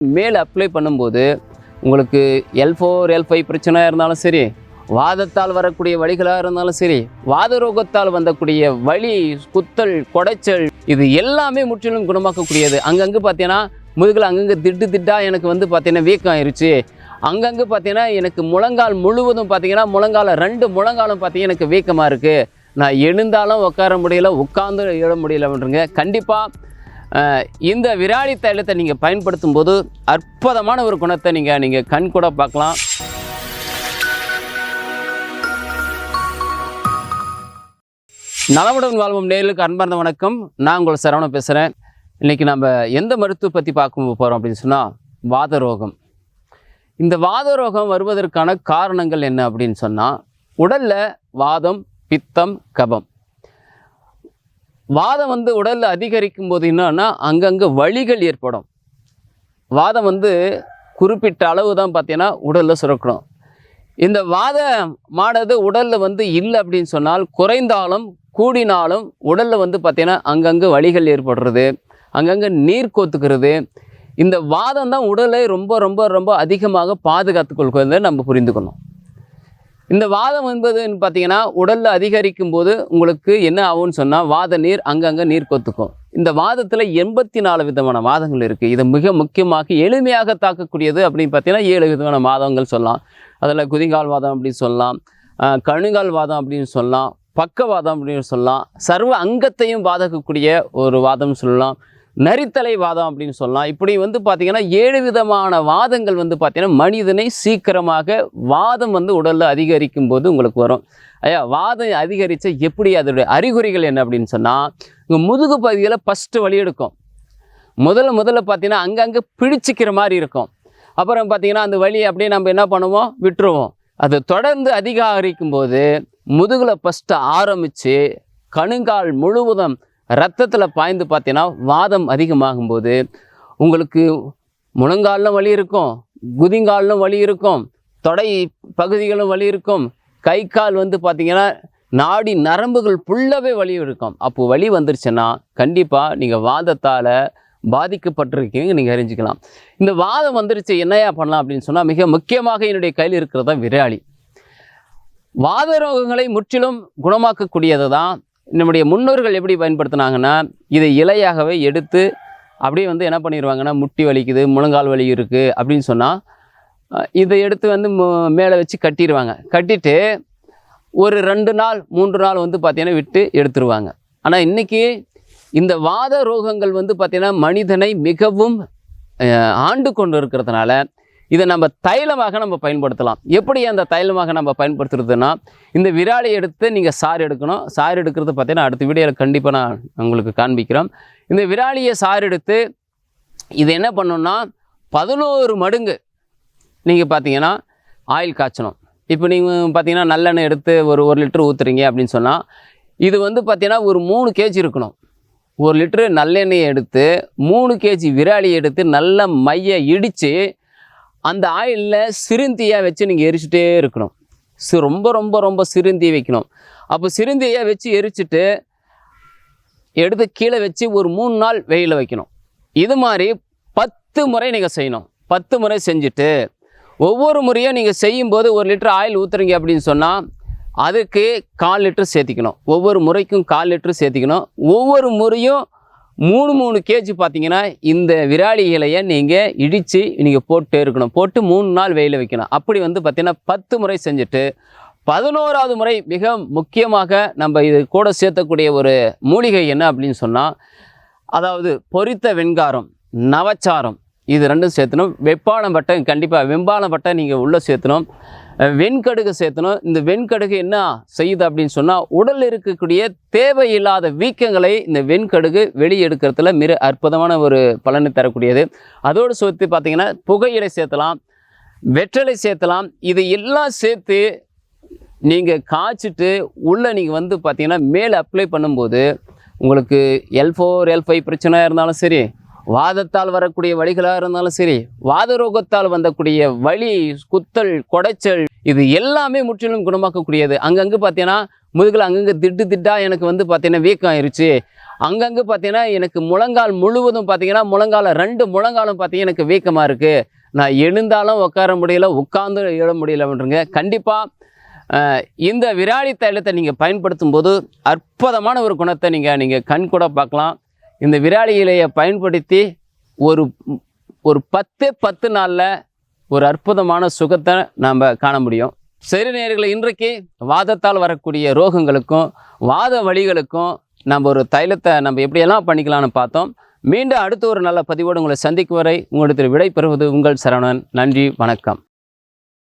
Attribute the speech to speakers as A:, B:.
A: மேல் அப்ளை பண்ணும்போது உங்களுக்கு எல் ஃபோர் எல் ஃபைவ் பிரச்சனையாக இருந்தாலும் சரி வாதத்தால் வரக்கூடிய வழிகளாக இருந்தாலும் சரி வாத ரோகத்தால் வந்தக்கூடிய வலி குத்தல் கொடைச்சல் இது எல்லாமே முற்றிலும் குணமாக்கக்கூடியது. அங்கங்கே பார்த்தீங்கன்னா முதுகில் அங்கங்கே திட்டு திட்டாக எனக்கு வந்து பார்த்தீங்கன்னா வீக்கம் ஆயிருச்சு. அங்கங்கே பார்த்தீங்கன்னா எனக்கு முழங்கால் முழுவதும் பார்த்தீங்கன்னா முழங்கால ரெண்டு முழங்காலும் பார்த்தீங்கன்னா எனக்கு வீக்கமாக இருக்குது நான் எழுந்தாலும் உட்கார முடியல உட்காந்து எழ முடியலன்றங்க கண்டிப்பாக இந்த விராலி தைலத்தை நீங்கள் பயன்படுத்தும் போது அற்புதமான ஒரு குணத்தை நீங்கள் நீங்கள் கண் கூட பார்க்கலாம். நலமுடன் வாழ்வும் நேர்களுக்கு அன்பார்ந்த வணக்கம். நான் உங்கள் சரவணம் பேசுகிறேன் இன்றைக்கி நம்ம எந்த மருத்துவ பற்றி பார்க்க போகிறோம் அப்படின்னு சொன்னால் வாத ரோகம். இந்த வாத ரோகம் வருவதற்கான காரணங்கள் என்ன அப்படின்னு சொன்னால் உடலில் வாதம் பித்தம் கபம். வாதம் வந்து உடலில் அதிகரிக்கும் போது என்னன்னா அங்கங்கே வலிகள் ஏற்படும். வாதம் வந்து குறிப்பிட்ட அளவு தான் பார்த்தீங்கன்னா உடலில் சுரக்கணும் இந்த வாதமானது உடலில் வந்து இல்லை அப்படின்னு சொன்னால் குறைந்தாலும் கூடினாலும் உடலில் வந்து பார்த்தீங்கன்னா அங்கங்கே வலிகள் ஏற்படுறது அங்கங்கே நீர் கோத்துக்கிறது. இந்த வாதம் தான் உடலை ரொம்ப ரொம்ப ரொம்ப அதிகமாக பாதுகாத்து கொள்கிறத நம்ம புரிந்துக்கணும். இந்த வாதம் என்பதுன்னு பார்த்தீங்கன்னா உடலில் அதிகரிக்கும் போது உங்களுக்கு என்ன ஆகும்னு சொன்னால் வாத நீர் அங்கங்கே நீர் கொத்துக்கும். இந்த வாதத்தில் எண்பத்தி நாலு விதமான வாதங்கள் இருக்குது இது மிக முக்கியமாக எளிமையாக தாக்கக்கூடியது அப்படின்னு பார்த்தீங்கன்னா ஏழு விதமான வாதங்கள் சொல்லலாம். அதில் குதிங்கால் வாதம் அப்படின்னு சொல்லலாம் கணுங்கால் வாதம் அப்படின்னு சொல்லலாம் பக்கவாதம் அப்படின்னு சொல்லலாம் சர்வ அங்கத்தையும் பாதிக்கக்கூடிய ஒரு வாதம் சொல்லலாம். நரித்தலை வாதம் அப்படின்னு சொல்லலாம். இப்படி வந்து பார்த்திங்கன்னா ஏழு விதமான வாதங்கள் வந்து பார்த்திங்கன்னா மனிதனை சீக்கிரமாக வாதம் வந்து உடலில் அதிகரிக்கும் போது உங்களுக்கு வரும். ஐயா வாதம் அதிகரித்த எப்படி அதோடைய அறிகுறிகள் என்ன அப்படின்னு சொன்னால் உங்கள் முதுகு பகுதியில் ஃபஸ்ட்டு வழி எடுக்கும். முதல்ல முதல்ல பார்த்தீங்கன்னா அங்கங்கே பிடிச்சிக்கிற மாதிரி இருக்கும். அப்புறம் பார்த்தீங்கன்னா அந்த வழியை அப்படியே நம்ம என்ன பண்ணுவோம்? விட்டுருவோம். அது தொடர்ந்து அதிகரிக்கும் போது முதுகில் ஃபஸ்ட்டு ஆரம்பித்து கணுங்கால் முழுவதும் ரத்தத்தில் பாய்ந்து பார்த்தீங்கன்னா வாதம் அதிகமாகும்போது உங்களுக்கு முழங்காலிலும் வலி இருக்கும் குதிங்காலிலும் வலி இருக்கும் தொடை பகுதிகளும் வலி இருக்கும் கை கால் வந்து பார்த்தீங்கன்னா நாடி நரம்புகள் ஃபுல்லாகவே வலி இருக்கும் அப்போ வலி வந்துருச்சுன்னா கண்டிப்பாக நீங்கள் வாதத்தால் பாதிக்கப்பட்டிருக்கீங்க நீங்கள் அறிஞ்சிக்கலாம். இந்த வாதம் வந்துருச்சு என்னையா பண்ணலாம் அப்படின்னு சொன்னால் மிக முக்கியமாக என்னுடைய கையில் இருக்கிறதா விராலி வாத ரோகங்களை முற்றிலும் குணமாக்கக்கூடியது தான் நம்முடைய முன்னோர்கள் எப்படி பயன்படுத்தினாங்கன்னா இதை இலையாகவே எடுத்து அப்படியே வந்து என்ன பண்ணிடுவாங்கன்னா முட்டி வலிக்குது முழங்கால் வலி இருக்குது அப்படின்னு சொன்னால் இதை எடுத்து வந்து மு- மேலே வச்சு கட்டிடுவாங்க கட்டிட்டு ஒரு ரெண்டு நாள் மூன்று நாள் வந்து பார்த்தீங்கன்னா விட்டு எடுத்துருவாங்க. ஆனால் இன்றைக்கி இந்த வாத ரோகங்கள் வந்து பார்த்திங்கன்னா மனிதனை மிகவும் ஆண்டு கொண்டு இருக்கிறதுனால இதை நம்ம தைலமாக நம்ம பயன்படுத்தலாம். எப்படி அந்த தைலமாக நம்ம பயன்படுத்துறதுன்னா இந்த விராலி எடுத்து நீங்கள் சாறு எடுக்கணும். சாறு எடுக்கிறது பார்த்தீங்கன்னா அடுத்த வீடியோவில் கண்டிப்பாக நான் உங்களுக்கு காண்பிக்கிறோம் இந்த விராலியை சாறு எடுத்து இது என்ன பண்ணணும்னா பதினோரு மடங்கு நீங்கள் பார்த்தீங்கன்னா ஆயில் காய்ச்சணும். இப்போ நீங்கள் பார்த்தீங்கன்னா நல்லெண்ணெய் எடுத்து ஒரு ஒரு லிட்டர் ஊற்றுறீங்க அப்படின்னு சொன்னால் இது வந்து பார்த்தீங்கன்னா ஒரு மூணு கேஜி இருக்கணும். ஒரு லிட்டரு நல்லெண்ணெயை எடுத்து மூணு கேஜி விராலி எடுத்து நல்ல மைய இடித்து அந்த ஆயிலில் சிறுந்தியாக வச்சு நீங்கள் எரிச்சுட்டே இருக்கணும். சி ரொம்ப ரொம்ப ரொம்ப சிறுந்தி வைக்கணும். அப்போ சிறுந்தியாக வச்சு எரிச்சிட்டு எடுத்து கீழே வச்சு ஒரு மூணு நாள் வெயிலில் வைக்கணும். இது மாதிரி பத்து முறை நீங்கள் செய்யணும். பத்து முறை செஞ்சுட்டு ஒவ்வொரு முறையும் நீங்கள் செய்யும்போது ஒரு லிட்டர் ஆயில் ஊற்றுறீங்க அப்படின்னு சொன்னால் அதுக்கு கால் லிட்டர் சேர்த்திக்கணும். ஒவ்வொரு முறைக்கும் கால் லிட்டர் சேர்த்திக்கணும். ஒவ்வொரு முறையும் மூணு மூணு கேஜி பார்த்தீங்கன்னா இந்த விராலி இலையை நீங்கள் இடித்து நீங்கள் போட்டே இருக்கணும் போட்டு மூணு நாள் வெயில் வைக்கணும். அப்படி வந்து பார்த்திங்கன்னா பத்து முறை செஞ்சுட்டு பதினோராவது முறை மிக முக்கியமாக நம்ம இது கூட சேர்த்தக்கூடிய ஒரு மூலிகை என்ன அப்படின்னு சொன்னால் அதாவது பொரித்த வெண்காரம் நவச்சாரம். இது ரெண்டும் சேர்த்தணும். வெப்பாளம் பட்டை கண்டிப்பாக வெம்பாளம் பட்டை நீங்கள் உள்ளே சேர்த்தணும். வெண்கடுகு சேர்த்தணும். இந்த வெண்கடுகு என்ன செய்யுது அப்படின்னு சொன்னால் உடலில் இருக்கக்கூடிய தேவையில்லாத வீக்கங்களை இந்த வெண்கடுகு வெளியெடுக்கிறதுல மிக அற்புதமான ஒரு பலனை தரக்கூடியது. அதோடு சேர்த்து பார்த்திங்கன்னா புகையிலை சேர்த்தலாம் வெற்றலை சேர்த்தலாம். இது எல்லாம் சேர்த்து நீங்கள் காய்ச்சிட்டு உள்ளே நீங்கள் வந்து பார்த்தீங்கன்னா மேலே அப்ளை பண்ணும்போது உங்களுக்கு எல் ஃபோர் எல் ஃபைவ் பிரச்சனையாக இருந்தாலும் சரி வாதத்தால் வரக்கூடிய வழிகளாக இருந்தாலும் சரி வாத ரோகத்தால் வந்தக்கூடிய வலி குத்தல் கொடைச்சல் இது எல்லாமே முற்றிலும் குணமாக்கக்கூடியது. அங்கங்கே பார்த்தீங்கன்னா முதுகில் அங்கங்கே திட்டு திட்டா எனக்கு வந்து பார்த்தீங்கன்னா வீக்கம் ஆயிருச்சு. அங்கங்கே பார்த்தீங்கன்னா எனக்கு முழங்கால் முழுவதும் பார்த்தீங்கன்னா முழங்கால ரெண்டு முழங்காலும் பார்த்தீங்கன்னா எனக்கு வீக்கமாக இருக்குது நான் எழுந்தாலும் உட்கார முடியல உட்கார்ந்து எழ முடியலன்றங்க. கண்டிப்பாக இந்த விராலி தைலத்தை நீங்கள் பயன்படுத்தும் போது அற்புதமான ஒரு குணத்தை நீங்கள் நீங்கள் கண் கூட பார்க்கலாம். இந்த விராலி இலையை பயன்படுத்தி ஒரு ஒரு பத்து பத்து நாளில் ஒரு அற்புதமான சுகத்தை நாம் காண முடியும். சரி நேயர்களே இன்றைக்கு வாதத்தால் வரக்கூடிய ரோகங்களுக்கும் வாத வழிகளுக்கும் நம்ம ஒரு தைலத்தை நம்ம எப்படியெல்லாம் பண்ணிக்கலாம்னு பார்த்தோம். மீண்டும் அடுத்த ஒரு நல்ல பதிவோடு உங்களை சந்திக்கும் வரை உங்களிடத்தில் விடை பெறுவது உங்கள் சரவணன். நன்றி வணக்கம்.